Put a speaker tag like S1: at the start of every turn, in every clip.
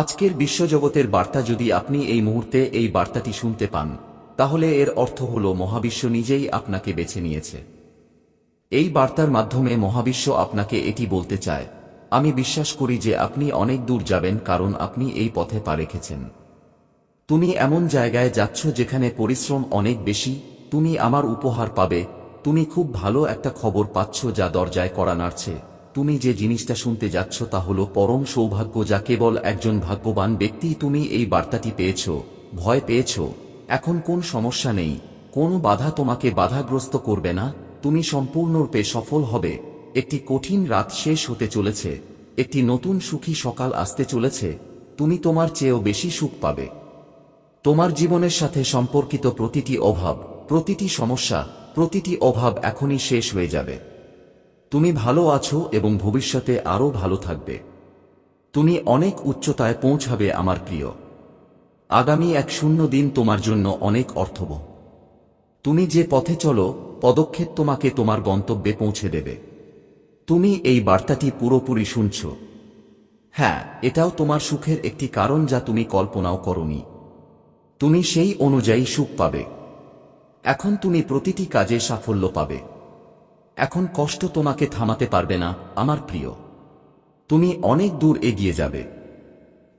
S1: আজকের বিশ্বজগতের বার্তা যদি আপনি এই মুহূর্তে এই বার্তাটি শুনতে পান, তাহলে এর অর্থ হল মহাবিশ্ব নিজেই আপনাকে বেছে নিয়েছে। এই বার্তার মাধ্যমে মহাবিশ্ব আপনাকে এটি বলতে চায়, আমি বিশ্বাস করি যে আপনি অনেক দূর যাবেন কারণ আপনি এই পথে পা রেখেছেন। তুমি এমন জায়গায় যাচ্ছ যেখানে পরিশ্রম অনেক বেশি, তুমি আমার উপহার পাবে, তুমি খুব ভালো একটা খবর পাচ্ছ যা দরজায় করা নাড়ছে। তুমি যে জিনিসটা শুনতে যাচ্ছ তা হল পরম সৌভাগ্য যা কেবল একজন ভাগ্যবান ব্যক্তি তুমি এই বার্তাটি পেয়েছ, ভয় পেয়েছ। এখন কোন সমস্যা নেই, কোন বাধা তোমাকে বাধাগ্রস্ত করবে না, তুমি সম্পূর্ণরূপে সফল হবে। একটি কঠিন রাত শেষ হতে চলেছে, একটি নতুন সুখী সকাল আসতে চলেছে, তুমি তোমার চেয়েও বেশি সুখ পাবে। তোমার জীবনের সাথে সম্পর্কিত প্রতিটি অভাব, প্রতিটি সমস্যা, প্রতিটি অভাব এখনই শেষ হয়ে যাবে। তুমি ভালো আছো এবং ভবিষ্যতে আরও ভালো থাকবে। তুমি অনেক উচ্চতায় পৌঁছাবে আমার প্রিয়। আগামী এক শূন্য দিন তোমার জন্য অনেক অর্থব। তুমি যে পথে চলো, পদক্ষেপ তোমাকে তোমার গন্তব্যে পৌঁছে দেবে। তুমি এই বার্তাটি পুরোপুরি শুনছ। হ্যাঁ এটাও তোমার সুখের একটি কারণ যা তুমি কল্পনাও করনি। তুমি সেই অনুযায়ী সুখ পাবে। এখন তুমি প্রতিটি কাজে সাফল্য পাবে। এখন কষ্ট তোমাকে থামাতে পারবে না, আমার প্রিয়। তুমি অনেক দূর এগিয়ে যাবে।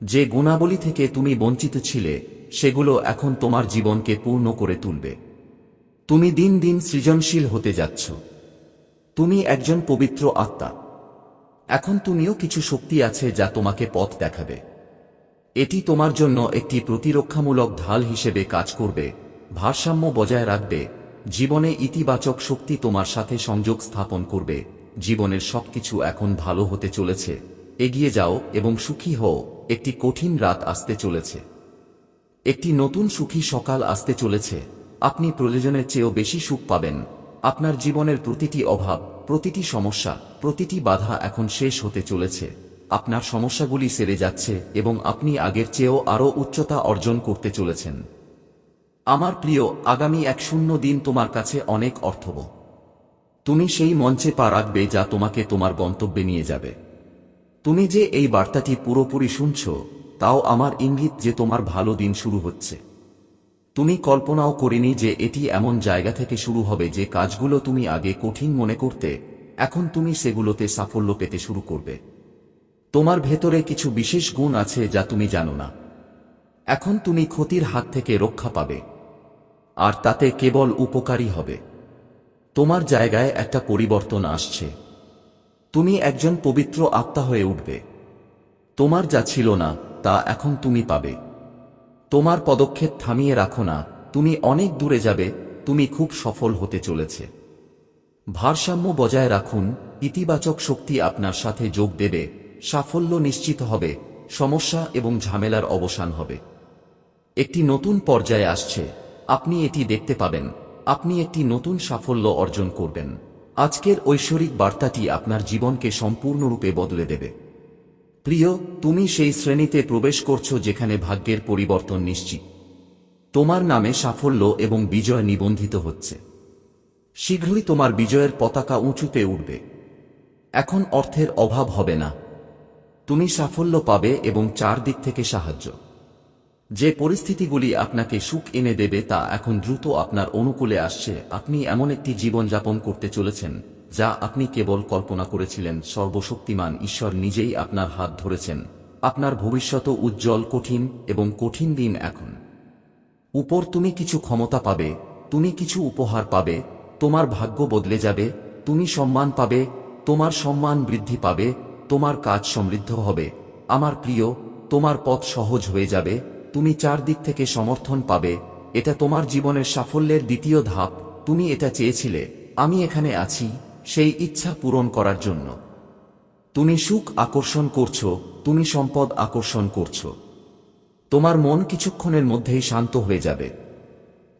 S1: যে গুণাবলী থেকে তুমি বঞ্চিত ছিলে, সেগুলো এখন তোমার জীবনকে পূর্ণ করে তুলবে। তুমি দিন দিন সৃজনশীল হতে যাচ্ছ। তুমি একজন পবিত্র আত্মা। এখন তুমিও কিছু শক্তি আছে যা তোমাকে পথ দেখাবে। এটি তোমার জন্য একটি প্রতিরক্ষামূলক ঢাল হিসেবে কাজ করবে, ভারসাম্য বজায় রাখবে জীবনে ইতিবাচক শক্তি তোমার সাথে সংযোগ স্থাপন করবে। জীবনের সবকিছু এখন ভালো হতে চলেছে। এগিয়ে যাও এবং সুখী হও। একটি কঠিন রাত আসতে চলেছে। একটি নতুন সুখী সকাল আসতে চলেছে। আপনি প্রয়োজনের চেয়েও বেশি সুখ পাবেন। আপনার জীবনের প্রতিটি অভাব, প্রতিটি সমস্যা, প্রতিটি বাধা এখন শেষ হতে চলেছে। আপনার সমস্যাগুলি সেরে যাচ্ছে এবং আপনি আগের চেয়েও আরও উচ্চতা অর্জন করতে চলেছেন। আমার প্রিয়, আগামী এক শূন্য দিন তোমার কাছে অনেক অর্থব তুমি সেই মঞ্চে পা রাখবে যা তোমাকে তোমার গন্তব্যে নিয়ে যাবে। তুমি যে এই বার্তাটি পুরোপুরি শুনছ, তাও আমার ইঙ্গিত যে তোমার ভালো দিন শুরু হচ্ছে। তুমি কল্পনাও করিনি যে এটি এমন জায়গা থেকে শুরু হবে যে কাজগুলো তুমি আগে কঠিন মনে করতে, এখন তুমি সেগুলোতে সাফল্য পেতে শুরু করবে। তোমার ভেতরে কিছু বিশেষ গুণ আছে যা তুমি জানো না। এখন তুমি ক্ষতির হাত থেকে রক্ষা পাবে। আর তাতে কেবল উপকারী হবে। তোমার জায়গায় একটা পরিবর্তন আসছে। তুমি একজন পবিত্র আত্মা হয়ে উঠবে। তোমার যা ছিল না, তা এখন তুমি পাবে। তোমার পদক্ষেপ থামিয়ে রাখো না, তুমি অনেক দূরে যাবে, তুমি খুব সফল হতে চলেছে। ভারসাম্য বজায় রাখুন, ইতিবাচক শক্তি আপনার সাথে যোগ দেবে, সাফল্য নিশ্চিত হবে, সমস্যা এবং ঝামেলার অবসান হবে। একটি নতুন পর্যায়ে আসছে। আপনি এটি দেখতে পাবেন। আপনি একটি নতুন সাফল্য অর্জন করবেন। আজকের ঐশ্বরিক বার্তাটি আপনার জীবনকে সম্পূর্ণরূপে বদলে দেবে। প্রিয়, তুমি সেই শ্রেণীতে প্রবেশ করছ যেখানে ভাগ্যের পরিবর্তন নিশ্চিত। তোমার নামে সাফল্য এবং বিজয় নিবন্ধিত হচ্ছে। শীঘ্রই তোমার বিজয়ের পতাকা উঁচুতে উঠবে। এখন অর্থের অভাব হবে না। তুমি সাফল্য পাবে এবং চারদিক থেকে সাহায্য। যে পরিস্থিতিগুলি আপনাকে সুখ এনে দেবে তা এখন দ্রুত আপনার অনুকূলে আসছে। আপনি এমন একটি জীবন যাপন করতে চলেছেন, যা আপনি কেবল কল্পনা করেছিলেন, সর্বশক্তিমান ঈশ্বর নিজেই আপনার হাত ধরেছেন। আপনার ভবিষ্যৎ উজ্জ্বল, কঠিন এবং কঠিন দিন এখন। উপর তুমি কিছু ক্ষমতা পাবে, তুমি কিছু উপহার পাবে, তোমার ভাগ্য বদলে যাবে, তুমি সম্মান পাবে, তোমার সম্মান বৃদ্ধি পাবে, তোমার কাজ সমৃদ্ধ হবে, আমার প্রিয়, তোমার পথ সহজ হয়ে যাবে তুমি চারদিক থেকে সমর্থন পাবে, এটা তোমার জীবনের সাফল্যের দ্বিতীয় ধাপ, তুমি এটা চেয়েছিলে, আমি এখানে আছি, সেই ইচ্ছা পূরণ করার জন্য। তুমি সুখ আকর্ষণ করছ, তুমি সম্পদ আকর্ষণ করছ। তোমার মন কিছুক্ষণের মধ্যেই শান্ত হয়ে যাবে।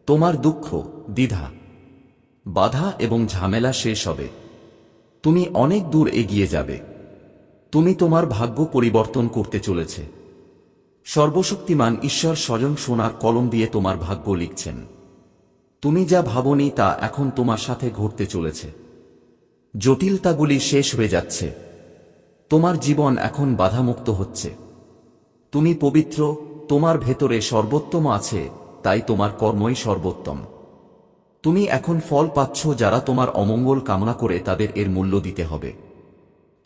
S1: তোমার দুঃখ, দ্বিধা, বাধা এবং ঝামেলা শেষ হবে। তুমি অনেক দূর এগিয়ে যাবে। তুমি তোমার ভাগ্য পরিবর্তন করতে চলেছে। সর্বশক্তিমান ঈশ্বর স্বয়ং সোনার কলম দিয়ে তোমার ভাগ্য লিখছেন। তুমি যা ভাবনি তা এখন তোমার সাথে ঘটতে চলেছে। জটিলতাগুলি শেষ হয়ে যাচ্ছে। তোমার জীবন এখন বাধামুক্ত হচ্ছে। তুমি পবিত্র, তোমার ভেতরে সর্বোত্তম আছে, তাই তোমার কর্মই সর্বোত্তম। তুমি এখন ফল পাচ্ছ যারা তোমার অমঙ্গল কামনা করে তাদের এর মূল্য দিতে হবে।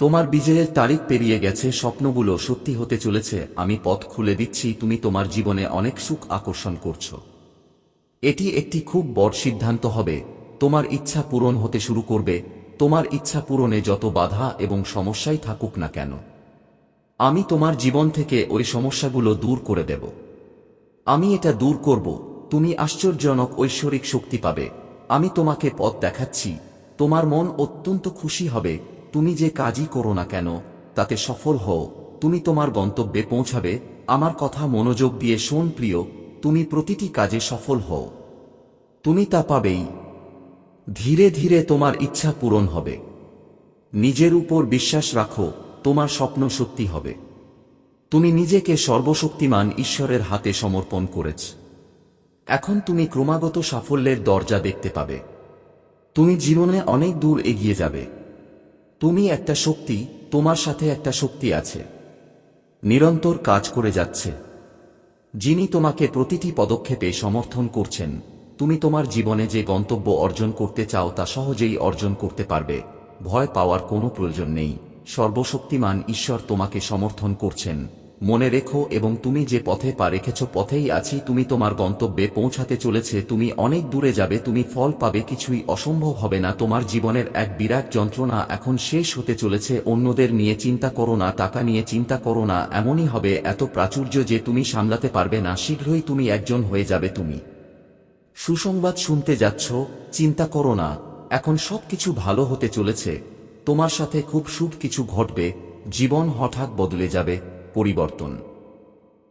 S1: তোমার বিজয়ের তারিখ পেরিয়ে গেছে, স্বপ্নগুলো সত্যি হতে চলেছে, আমি পথ খুলে দিচ্ছি, তুমি তোমার জীবনে অনেক সুখ আকর্ষণ করছ। এটি একটি খুব বড় সিদ্ধান্ত হবে, তোমার ইচ্ছা পূরণ হতে শুরু করবে, তোমার ইচ্ছা পূরণে যত বাধা এবং সমস্যাই থাকুক না কেন। আমি তোমার জীবন থেকে ওই সমস্যাগুলো দূর করে দেব। আমি এটা দূর করব, তুমি আশ্চর্যজনক ঐশ্বরিক শক্তি পাবে। আমি তোমাকে পথ দেখাচ্ছি, তোমার মন অত্যন্ত খুশি হবে তুমি যে কাজই করো না কেন, তাতে সফল হও। তুমি তোমার গন্তব্যে পৌঁছাবে। আমার কথা মনোযোগ দিয়ে শোন প্রিয়, তুমি প্রতিটি কাজে সফল হও। তুমি তা পাবেই। ধীরে ধীরে তোমার ইচ্ছা পূরণ হবে। নিজের উপর বিশ্বাস রাখো, তোমার স্বপ্ন সত্যি হবে। তুমি নিজেকে সর্বশক্তিমান ঈশ্বরের হাতে সমর্পণ করেছ। এখন তুমি ক্রমাগত সাফল্যের দরজা দেখতে পাবে। তুমি জীবনে অনেক দূর এগিয়ে যাবে। তুমি একটা শক্তি, তোমার সাথে একটা শক্তি আছে। নিরন্তর কাজ করে যাচ্ছে। যিনি তোমাকে প্রতিটি পদক্ষেপে সমর্থন করছেন, তুমি তোমার জীবনে যে গন্তব্য অর্জন করতে চাও তা সহজেই অর্জন করতে পারবে। ভয় পাওয়ার কোনো প্রয়োজন নেই। সর্বশক্তিমান ঈশ্বর তোমাকে সমর্থন করছেন। মনে রেখো এবং তুমি যে পথে পা রেখেছ পথেই আছি, তুমি তোমার গন্তব্যে পৌঁছাতে চলেছে, তুমি অনেক দূরে যাবে, তুমি ফল পাবে, কিছুই অসম্ভব হবে না, তোমার জীবনের এক বিরাট যন্ত্রণা এখন শেষ হতে চলেছে, অন্যদের নিয়ে চিন্তা করো না, টাকা নিয়ে চিন্তা করো না, এমনই হবে, এত প্রাচুর্য যে তুমি সামলাতে পারবে না, শীঘ্রই তুমি একজন হয়ে যাবে তুমি। সুসংবাদ শুনতে যাচ্ছ, চিন্তা করো না, এখন সবকিছু ভালো হতে চলেছে, তোমার সাথে খুব শুভ কিছু ঘটবে, জীবন হঠাৎ বদলে যাবে পরিবর্তন।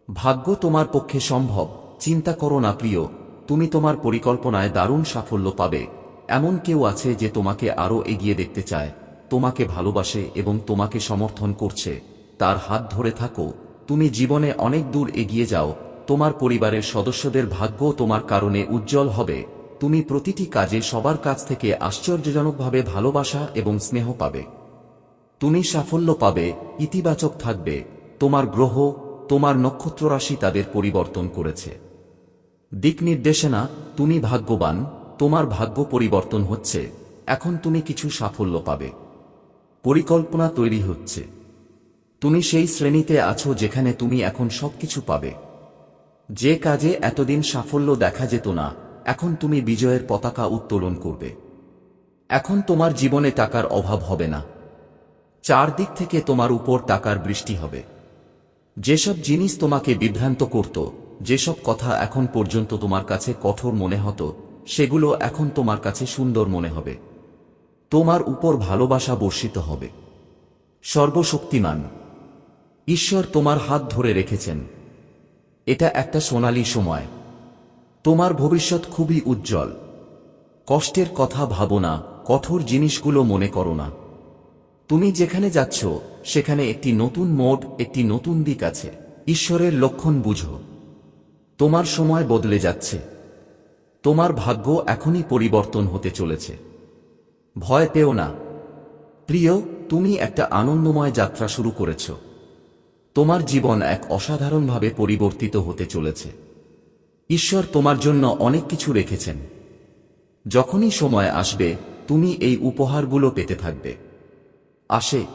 S1: ভাগ্য তোমার পক্ষে সম্ভব, চিন্তা করো না প্রিয়, তুমি তোমার পরিকল্পনায় দারুণ সাফল্য পাবে। এমন কেউ আছে যে তোমাকে আরও এগিয়ে দেখতে চায়, তোমাকে ভালোবাসে এবং তোমাকে সমর্থন করছে। তার হাত ধরে থাকো, তুমি জীবনে অনেক দূর এগিয়ে যাও, তোমার পরিবারের সদস্যদের ভাগ্য তোমার কারণে উজ্জ্বল হবে। তুমি প্রতিটি কাজে সবার কাছ থেকে আশ্চর্যজনকভাবে ভালোবাসা এবং স্নেহ পাবে। তুমি সাফল্য পাবে, ইতিবাচক থাকবে। তোমার গ্রহ, তোমার নক্ষত্ররাশি তাদের পরিবর্তন করেছে। দিক নির্দেশনা, তুমি ভাগ্যবান, তোমার ভাগ্য পরিবর্তন হচ্ছে, এখন তুমি কিছু সাফল্য পাবে। পরিকল্পনা তৈরি হচ্ছে। তুমি সেই শ্রেণীতে আছো যেখানে তুমি এখন সবকিছু পাবে। যে কাজে এতদিন সাফল্য দেখা যেত না, এখন তুমি বিজয়ের পতাকা উত্তোলন করবে। এখন তোমার জীবনে টাকার অভাব হবে না। চারদিক থেকে তোমার উপর টাকার বৃষ্টি হবে। যেসব জিনিস তোমাকে বিভ্রান্ত করত, যেসব কথা এখন পর্যন্ত তোমার কাছে কঠোর মনে হতো, সেগুলো এখন তোমার কাছে সুন্দর মনে হবে। তোমার উপর ভালোবাসা বর্ষিত হবে। সর্বশক্তিমান। ঈশ্বর তোমার হাত ধরে রেখেছেন। এটা একটা সোনালী সময়। তোমার ভবিষ্যৎ খুবই উজ্জ্বল। কষ্টের কথা ভাবো না, কঠোর জিনিসগুলো মনে করো না। তুমি যেখানে যাচ্ছ, সেখানে একটি নতুন মোড একটি নতুন দিক আছে। ঈশ্বরের লক্ষণ বুঝো। তোমার সময় বদলে যাচ্ছে। তোমার ভাগ্য এখনই পরিবর্তন হতে চলেছে। ভয় পেও না। প্রিয়, তুমি একটা আনন্দময় যাত্রা শুরু করেছ। তোমার জীবন এক অসাধারণভাবে পরিবর্তিত হতে চলেছে। ঈশ্বর তোমার জন্য অনেক কিছু রেখেছেন। যখনই সময় আসবে, তুমি এই উপহারগুলো পেতে থাকবে। আসে।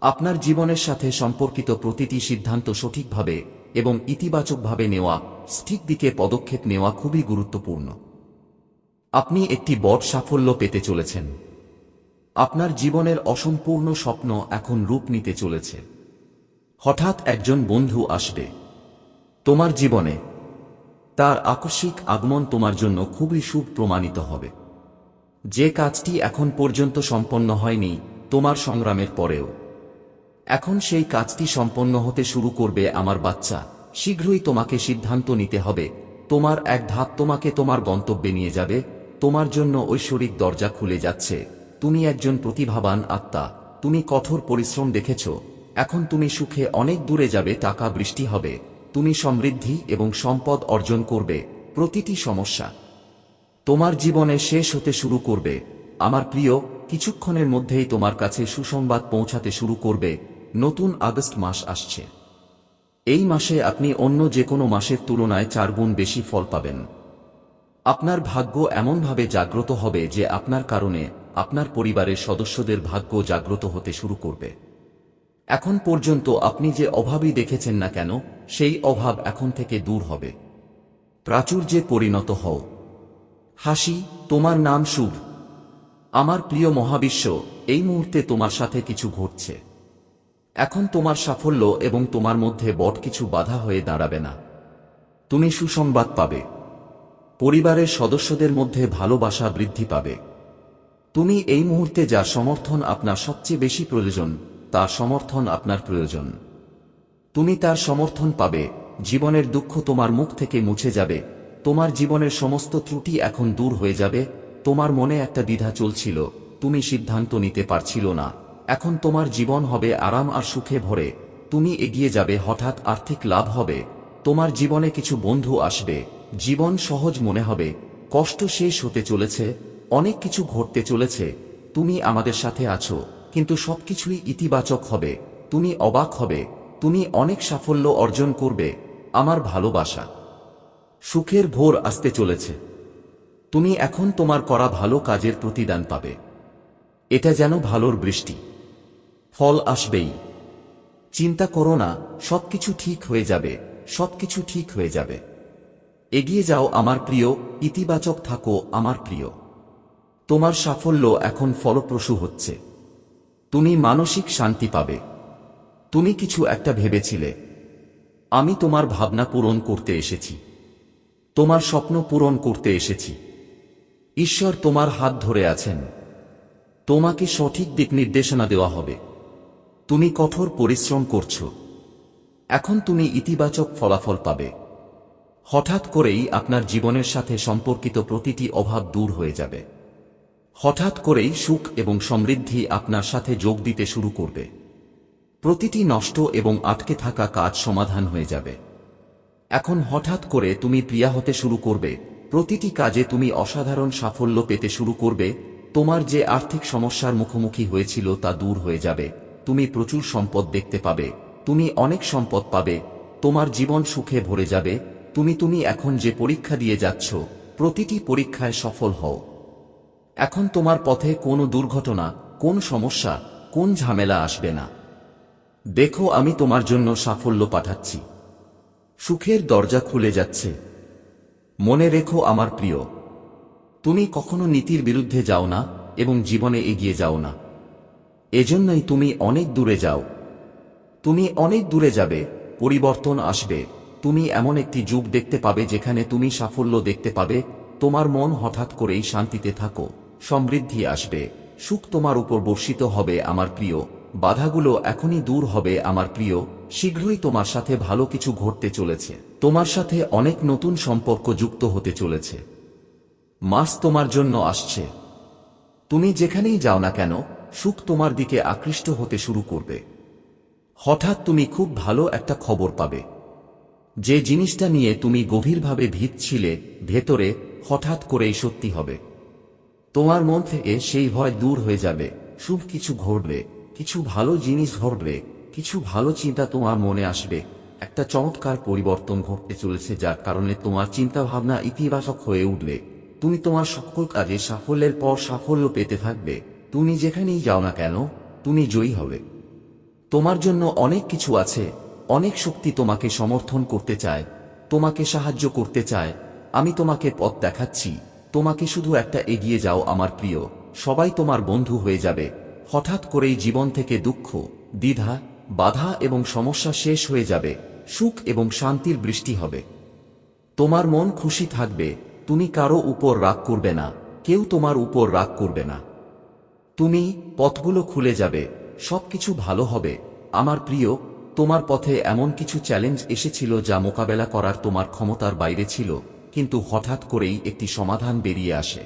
S1: আপনার জীবনের সাথে সম্পর্কিত প্রতিটি সিদ্ধান্ত সঠিকভাবে এবং ইতিবাচকভাবে নেওয়া ঠিক দিকে পদক্ষেপ নেওয়া খুবই গুরুত্বপূর্ণ। আপনি একটি বড় সাফল্য পেতে চলেছেন। আপনার জীবনের অসম্পূর্ণ স্বপ্ন এখন রূপ নিতে চলেছে। হঠাৎ একজন বন্ধু আসবে। তোমার জীবনে। তার আকস্মিক আগমন তোমার জন্য খুবই শুভ প্রমাণিত হবে। যে কাজটি এখন পর্যন্ত সম্পন্ন হয়নি তোমার সংগ্রামের পরেও। এখন সেই কাজটি সম্পন্ন হতে শুরু করবে আমার বাচ্চা। শীঘ্রই তোমাকে সিদ্ধান্ত নিতে হবে। তোমার এক ধাপ তোমাকে তোমার গন্তব্যে নিয়ে যাবে। তোমার জন্য ঐশ্বরিক দরজা খুলে যাচ্ছে। তুমি একজন প্রতিভাবান আত্মা। তুমি কঠোর পরিশ্রম দেখেছ। এখন তুমি সুখে অনেক দূরে যাবে, টাকা, বৃষ্টি হবে। তুমি সমৃদ্ধি এবং সম্পদ অর্জন করবে। প্রতিটি সমস্যা তোমার জীবনে শেষ হতে শুরু করবে। আমার প্রিয় কিছুক্ষণের মধ্যেই তোমার কাছে সুসংবাদ পৌঁছাতে শুরু করবে। নতুন আগস্ট মাস আসছে। এই মাসে আপনি অন্য যে কোনো মাসের তুলনায় চার গুণ বেশি ফল পাবেন। আপনার ভাগ্য এমনভাবে জাগ্রত হবে যে আপনার কারণে আপনার পরিবারের সদস্যদের ভাগ্য জাগ্রত হতে শুরু করবে। এখন পর্যন্ত আপনি যে অভাবই দেখেছেন না কেন, সেই অভাব এখন থেকে দূর হবে। প্রাচুর্যে পরিণত হও। হাসি, তোমার নাম শুভ। আমার প্রিয় মহাবিশ্ব, এই মুহূর্তে তোমার সাথে কিছু ঘটছে। এখন তোমার সাফল্য এবং তোমার মধ্যে বট কিছু বাধা হয়ে দাঁড়াবে না। তুমি সুসংবাদ পাবে। পরিবারের সদস্যদের মধ্যে ভালোবাসা বৃদ্ধি পাবে। তুমি এই মুহূর্তে যা সমর্থন আপনার সবচেয়ে বেশি প্রয়োজন তার সমর্থন আপনার প্রয়োজন। তুমি তার সমর্থন পাবে, জীবনের দুঃখ তোমার মুখ থেকে মুছে যাবে, তোমার জীবনের সমস্ত ত্রুটি এখন দূর হয়ে যাবে তোমার মনে একটা দ্বিধা চলছিল, তুমি সিদ্ধান্ত নিতে পারছিল না। এখন তোমার জীবন হবে আরাম আর সুখে ভরে, তুমি এগিয়ে যাবে হঠাৎ আর্থিক লাভ হবে, তোমার জীবনে কিছু বন্ধু আসবে, জীবন সহজ মনে হবে, কষ্ট শেষ হতে চলেছে, অনেক কিছু ঘটতে চলেছে, তুমি আমাদের সাথে আছো, কিন্তু সবকিছুই ইতিবাচক হবে, তুমি অবাক হবে, তুমি অনেক সাফল্য অর্জন করবে, আমার ভালোবাসা। সুখের ভোর আসতে চলেছে। তুমি এখন তোমার করা ভালো কাজের প্রতিদান পাবে। এটা যেন ভালোর বৃষ্টি। ফল আসবেই। চিন্তা করো না, সবকিছু ঠিক হয়ে যাবে, সবকিছু ঠিক হয়ে যাবে। এগিয়ে যাও আমার প্রিয়, ইতিবাচক থাকো আমার প্রিয়। তোমার সাফল্য এখন ফলপ্রসূ হচ্ছে। তুমি মানসিক শান্তি পাবে। তুমি কিছু একটা ভেবেছিলে। আমি তোমার ভাবনা পূরণ করতে এসেছি। তোমার স্বপ্ন পূরণ করতে এসেছি। ঈশ্বর তোমার হাত ধরে আছেন। তোমাকে সঠিক দিক নির্দেশনা দেওয়া হবে। তুমি কঠোর পরিশ্রম করছ। এখন তুমি ইতিবাচক ফলাফল পাবে। হঠাৎ করেই আপনার জীবনের সাথে সম্পর্কিত প্রতিটি অভাব দূর হয়ে যাবে। হঠাৎ করেই সুখ এবং সমৃদ্ধি আপনার সাথে যোগ দিতে শুরু করবে। প্রতিটি নষ্ট এবং আটকে থাকা কাজ সমাধান হয়ে যাবে। এখন হঠাৎ করে তুমি প্রিয়া হতে শুরু করবে। প্রতিটি কাজে তুমি অসাধারণ সাফল্য পেতে শুরু করবে, তোমার যে আর্থিক সমস্যার মুখোমুখি হয়েছিল তা দূর হয়ে যাবে, তুমি প্রচুর সম্পদ দেখতে পাবে, তুমি অনেক সম্পদ পাবে, তোমার জীবন সুখে ভরে যাবে, তুমি তুমি এখন যে পরীক্ষা দিয়ে যাচ্ছ, প্রতিটি পরীক্ষায় সফল হও। এখন তোমার পথে কোনো দুর্ঘটনা, কোন সমস্যা, কোন ঝামেলা আসবে না। দেখো আমি তোমার জন্য সাফল্য পাঠাচ্ছি। সুখের দরজা খুলে যাচ্ছে। মনে রেখো আমার প্রিয়, তুমি কখনো নীতির বিরুদ্ধে যাও না এবং জীবনে এগিয়ে যাও না। এজন্যই তুমি অনেক দূরে যাও। তুমি অনেক দূরে যাবে, পরিবর্তন আসবে। তুমি এমন একটি যুগ দেখতে পাবে যেখানে তুমি সাফল্য দেখতে পাবে, তোমার মন হঠাৎ করেই শান্তিতে থাকো, সমৃদ্ধি আসবে। সুখ তোমার উপর বর্ষিত হবে, আমার প্রিয়। বাধাগুলো এখনই দূর হবে, আমার প্রিয়। শীঘ্রই তোমার সাথে ভালো কিছু ঘটতে চলেছে। তোমার সাথে অনেক নতুন সম্পর্ক যুক্ত হতে চলেছে। মাস তোমার জন্য আসছে। তুমি যেখানেই যাও না কেন, সুখ তোমার দিকে আকৃষ্ট হতে শুরু করবে। হঠাৎ তুমি খুব ভালো একটা খবর পাবে। যে জিনিসটা নিয়ে তুমি গভীরভাবে ভিতছিলে, ভেতরে হঠাৎ করেই সত্যি হবে। তোমার মন থেকে সেই ভয় দূর হয়ে যাবে। শুভ কিছু ঘটবে, কিছু ভালো জিনিস ঘটবে, কিছু ভালো চিন্তা তোমার মনে আসবে। একটা চমৎকার পরিবর্তন ঘটতে চলেছে যার কারণে তোমার চিন্তা ভাবনা ইতিবাচক হয়ে উঠবে। তুমি তোমার সকল কাজে সাফল্যের পর সাফল্য পেতে থাকবে। তুমি যেখানেই যাও না কেন, তুমি জয়ী হবে। তোমার জন্য অনেক কিছু আছে। অনেক শক্তি তোমাকে সমর্থন করতে চায়। তোমাকে সাহায্য করতে চায়। আমি তোমাকে পথ দেখাচ্ছি। তোমাকে শুধু একটা এগিয়ে যাও আমার প্রিয়। সবাই তোমার বন্ধু হয়ে যাবে। হঠাৎ করেই জীবন থেকে দুঃখ, দ্বিধা বাধা এবং সমস্যা শেষ হয়ে যাবে, সুখ এবং শান্তির বৃষ্টি হবে। তোমার মন খুশি থাকবে, তুমি কারও উপর রাগ করবে না, কেউ তোমার উপর রাগ করবে না। তুমি, পথগুলো খুলে যাবে, সবকিছু ভালো হবে। আমার প্রিয়, তোমার পথে এমন কিছু চ্যালেঞ্জ এসেছিল যা মোকাবেলা করার তোমার ক্ষমতার বাইরে ছিল, কিন্তু হঠাৎ করেই একটি সমাধান বেরিয়ে আসে।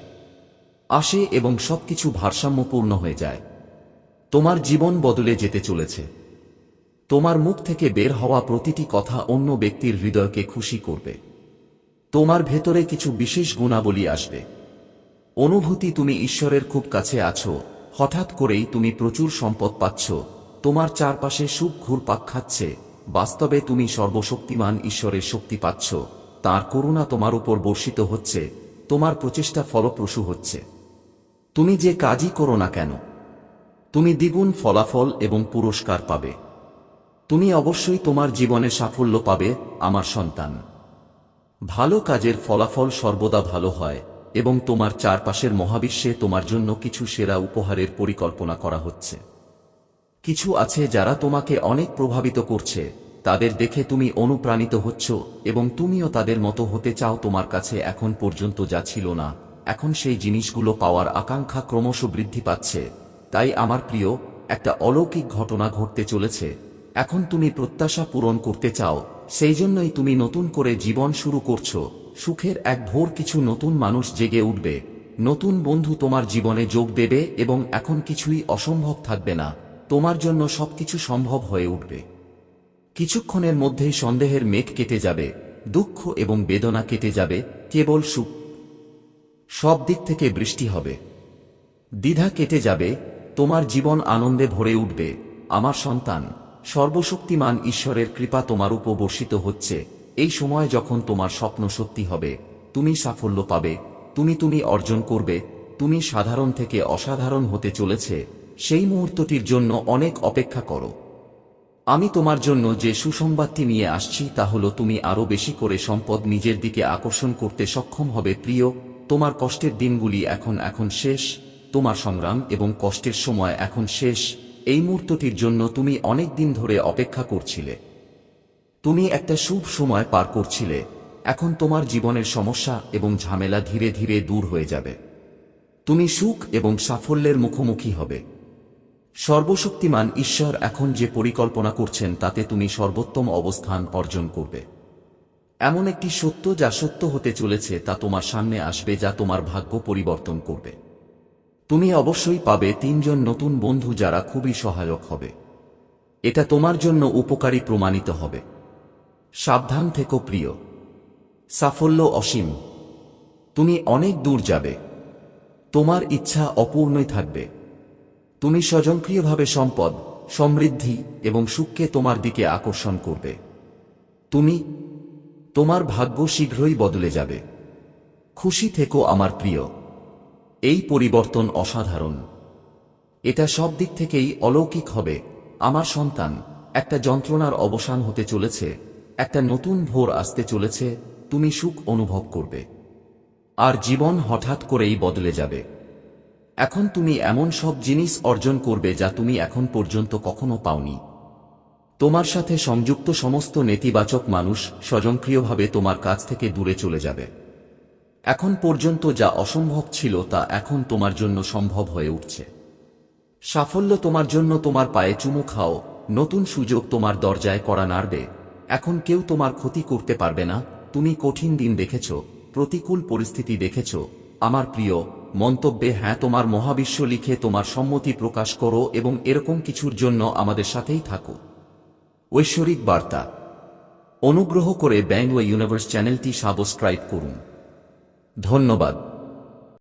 S1: আসে এবং সবকিছু ভারসাম্যপূর্ণ হয়ে যায়। তোমার জীবন বদলে যেতে চলেছে। তোমার মুখ থেকে বের হওয়া প্রতিটি কথা অন্য ব্যক্তির হৃদয়কে খুশি করবে। তোমার ভেতরে কিছু বিশেষ গুণাবলী আসবে। অনুভূতি তুমি ঈশ্বরের খুব কাছে আছো, হঠাৎ করেই তুমি প্রচুর সম্পদ পাচ্ছ, তোমার চারপাশে সুখ ঘুরপাক খাচ্ছে, বাস্তবে তুমি সর্বশক্তিমান ঈশ্বরের শক্তি পাচ্ছ, তার করুণা তোমার উপর বর্ষিত হচ্ছে, তোমার প্রচেষ্টা ফলপ্রসূ হচ্ছে। তুমি যে কাজই করো না কেন, তুমি দ্বিগুণ ফলাফল এবং পুরস্কার পাবে। তুমি অবশ্যই তোমার জীবনে সাফল্য পাবে, আমার সন্তান। ভালো কাজের ফলাফল সর্বদা ভালো হয়, এবং তোমার চারপাশের মহাবিশ্বে তোমার জন্য কিছু সেরা উপহারের পরিকল্পনা করা হচ্ছে। কিছু আছে যারা তোমাকে অনেক প্রভাবিত করছে, তাদের দেখে তুমি অনুপ্রাণিত হচ্ছ, এবং তুমিও তাদের মতো হতে চাও তোমার কাছে এখন পর্যন্ত যা ছিল না, এখন সেই জিনিসগুলো পাওয়ার আকাঙ্ক্ষা ক্রমশ বৃদ্ধি পাচ্ছে। তাই, আমার প্রিয়, একটা অলৌকিক ঘটনা ঘটতে চলেছে এখন তুমি প্রত্যাশা পূরণ করতে চাও, সেই জন্যই তুমি নতুন করে জীবন শুরু করছ। সুখের এক ভোর কিছু নতুন মানুষ জেগে উঠবে। নতুন বন্ধু তোমার জীবনে যোগ দেবে এবং এখন কিছুই অসম্ভব থাকবে না। তোমার জন্য সবকিছু সম্ভব হয়ে উঠবে। কিছুক্ষণের মধ্যেই সন্দেহের মেঘ কেটে যাবে, দুঃখ এবং বেদনা কেটে যাবে, কেবল সুখ। সব দিক থেকে বৃষ্টি হবে। দ্বিধা কেটে যাবে, তোমার জীবন আনন্দে ভরে উঠবে। আমার সন্তান সর্বশক্তিমান ঈশ্বরের কৃপা তোমার উপর বর্ষিত হচ্ছে। এই সময় যখন তোমার স্বপ্ন সত্যি হবে, তুমি সাফল্য পাবে, তুমি তুমি অর্জন করবে, তুমি সাধারণ থেকে অসাধারণ হতে চলেছে, সেই মুহূর্তটির জন্য অনেক অপেক্ষা করো। আমি তোমার জন্য যে সুসংবাদটি নিয়ে আসছি তা হল তুমি আরও বেশি করে সম্পদ নিজের দিকে আকর্ষণ করতে সক্ষম হবে, প্রিয়। তোমার কষ্টের দিনগুলি এখন এখন শেষ, তোমার সংগ্রাম এবং কষ্টের সময় এখন শেষ। এই মুহূর্তটির জন্য তুমি অনেক দিন ধরে অপেক্ষা করছিলে। তুমি একটা শুভ সময় পার করছিলে। এখন তোমার জীবনের সমস্যা এবং ঝামেলা ধীরে ধীরে দূর হয়ে যাবে। তুমি সুখ এবং সাফল্যের মুখোমুখি হবে। সর্বশক্তিমান ঈশ্বর এখন যে পরিকল্পনা করছেন, তাতে তুমি সর্বোত্তম অবস্থান অর্জন করবে। এমন একটি সত্য যা সত্য হতে চলেছে, তা তোমার সামনে আসবে, যা তোমার ভাগ্য পরিবর্তন করবে। তুমি অবশ্যই পাবে তিনজন নতুন বন্ধু যারা খুবই সহায়ক হবে। এটা তোমার জন্য উপকারী প্রমাণিত হবে। সাবধান থেকো প্রিয়। সাফল্য অসীম। তুমি অনেক দূর যাবে। তোমার ইচ্ছা অপূর্ণই থাকবে। তুমি স্বজনক্রিয়ভাবে সম্পদ, সমৃদ্ধি এবং সুখকে তোমার দিকে আকর্ষণ করবে। তুমি, তোমার ভাগ্য শীঘ্রই বদলে যাবে। খুশি থেকো আমার প্রিয়। এই পরিবর্তন অসাধারণ। এটা সব দিক থেকেই অলৌকিক হবে। আমার সন্তান, একটা যন্ত্রণার অবসান হতে চলেছে, একটা নতুন ভোর আসতে চলেছে, তুমি সুখ অনুভব করবে। আর জীবন হঠাৎ করেই বদলে যাবে। এখন তুমি এমন সব জিনিস অর্জন করবে যা তুমি এখন পর্যন্ত কখনো পাওনি। তোমার সাথে সংযুক্ত সমস্ত নেতিবাচক মানুষ স্বয়ংক্রিয়ভাবে তোমার কাছ থেকে দূরে চলে যাবে। এখন পর্যন্ত যা অসম্ভব ছিল তা এখন তোমার জন্য সম্ভব হয়ে উঠছে। সাফল্য তোমার জন্য তোমার পায়ে চুমু খাও, নতুন সুযোগ তোমার দরজায় করা নাড়বে। এখন কেউ তোমার ক্ষতি করতে পারবে না, তুমি কঠিন দিন দেখেছ, প্রতিকূল পরিস্থিতি দেখেছ। আমার প্রিয়, মন্তব্যে হ্যাঁ তোমার মহাবিশ্ব লিখে তোমার সম্মতি প্রকাশ করো এবং এরকম কিছুর জন্য আমাদের সাথেই থাকো। ঐশ্বরিক বার্তা। অনুগ্রহ করে ব্যাংক ইউনিভার্স চ্যানেলটি সাবস্ক্রাইব করুন। ধন্যবাদ।